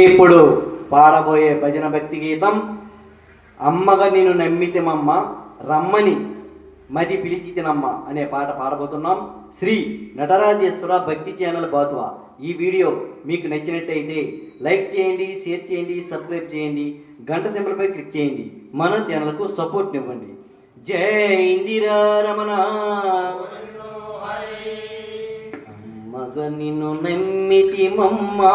ఇప్పుడు పాడబోయే భజన భక్తి గీతం అమ్మగా నేను నమ్మితిమమ్మ రమ్మని మది పిలిచితినమ్మ అనే పాట పాడబోతున్నాం. శ్రీ నటరాజేశ్వర భక్తి ఛానల్ బాతువ. ఈ వీడియో మీకు నచ్చినట్టయితే లైక్ చేయండి షేర్ చేయండి సబ్స్క్రైబ్ చేయండి గంట సింబల్పై క్లిక్ చేయండి. మన ఛానల్కు సపోర్ట్ ఇవ్వండి జై ఇందిరా రమణ. మగ నిన్ను నమ్మితి మమ్మా.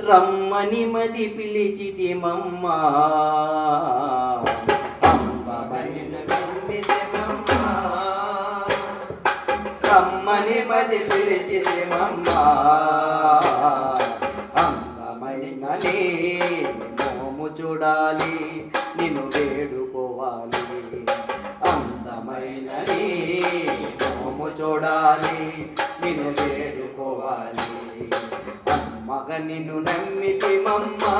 రమ్మని మది పిలిచితి మమ్మా. రమ్మని మది పిలిచితి మమ్మా. అందమైన మోము చూడాలి నిన్ను వేడుకోవాలి. అందమైన మోము చూడాలి నిన్ను వేడుకోవాలి అమ్మగ నిన్ను నమ్మితి మమ్మా.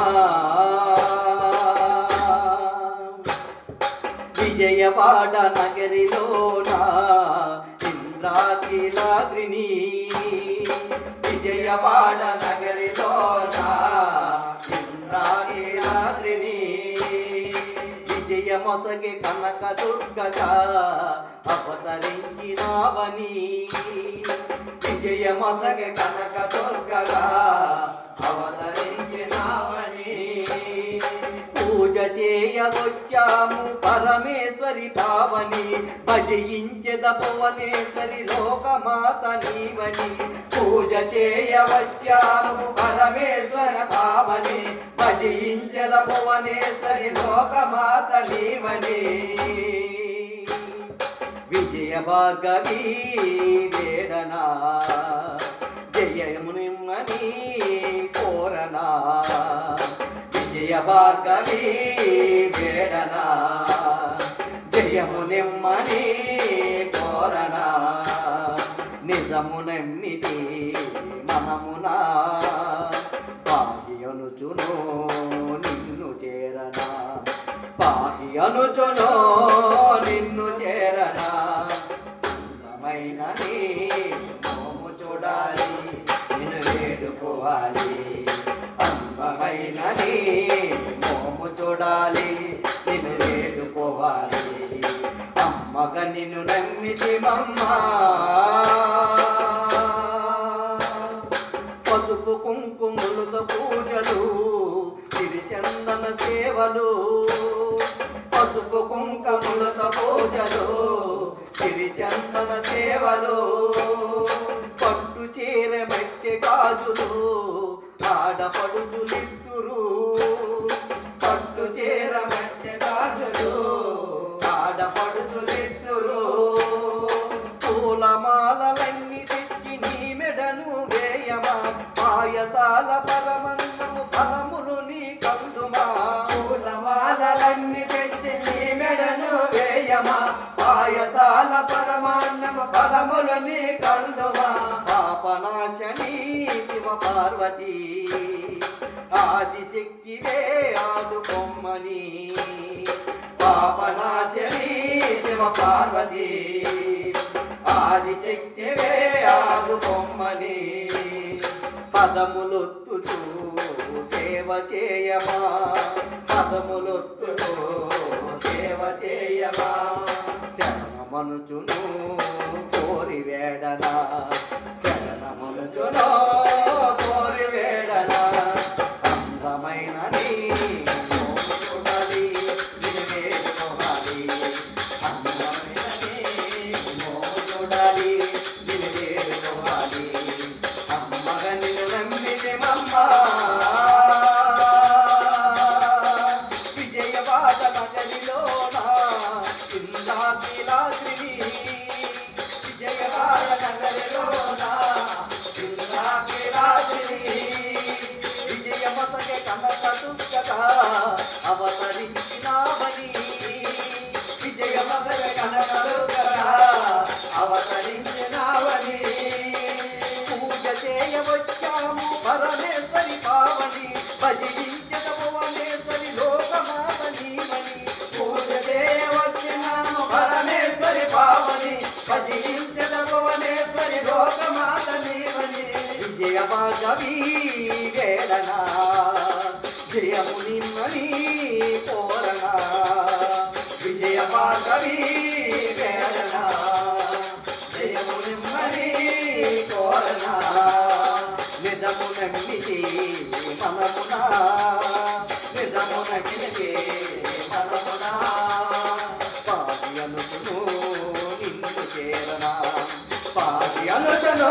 విజయవాడ నగరిలోన ఇంద్రాకిలాద్రిని విజయవాడ నగరి మోసగే కనక దుర్గగా అవతరించినావని విజయమొసగి కనక దుర్గగా చేయవచ్చాము పరమేశ్వరి భావని భజయించెద భువనేశ్వరి లోకమాత నీవని. పూజ చేయవచ్చాము పరమేశ్వర భావని భజయించెద భువనేశ్వరి లోకమాత నీవని. విజయ భార్గవి వేదనా జయమునిమ్మని విజయ కవి వేడనా జయము నిమ్మని కోరనా? నిజము నమ్మితి మనమునా? పాగి అనుచును నిన్ను చేరనా? పాగి అనుచును నిన్ను చేరనా? అందమైన నీ మోము చూడాలి నిన్ను వేడుకోవాలి. అంబమైనది మోము చూడాలి నిన్ను వేడుకోవాలి. అమ్మగ నిన్ను నమ్మితి మమ్మా. పసుపు కుంకుములతో పూజలు సిరిచందన సేవలు. పసుపు కుంకుములతో పూజలు సిరిచందన సేవలు. పట్టు చీర మట్టి గాజులు. ఆడపడుచులిద్దురు పట్టు చీర మట్టి గాజులు ఆడపడుచులిద్దురు పూలమాలలన్నీ తెచ్చి నీ మెడను వేయమా? పాయసాల పరమన్నము ఫలములు నీ కందుమా పూలమాలలన్నీ తెచ్చి నీ మెడను వేయమా? పాయసాల పరమాన్నము ఫలములు నీ కందుమా పార్వతి. ఆదిశక్తివే ఆదుకొమ్మని పాపనాశని శివ పార్వతి. ఆదిశక్తివే ఆదుకొమ్మని పదములొత్తుతూ సేవ చేయమా? పదములొత్తుతూ సేవ చేయమా? శరణమనుచును కోరి వేడనా? శరణమనుచును విజయమసగే పదమునా నిజమున కిలికే పదమునా పాది అనుకును నిన్ను చేరనా? పాది అనుకును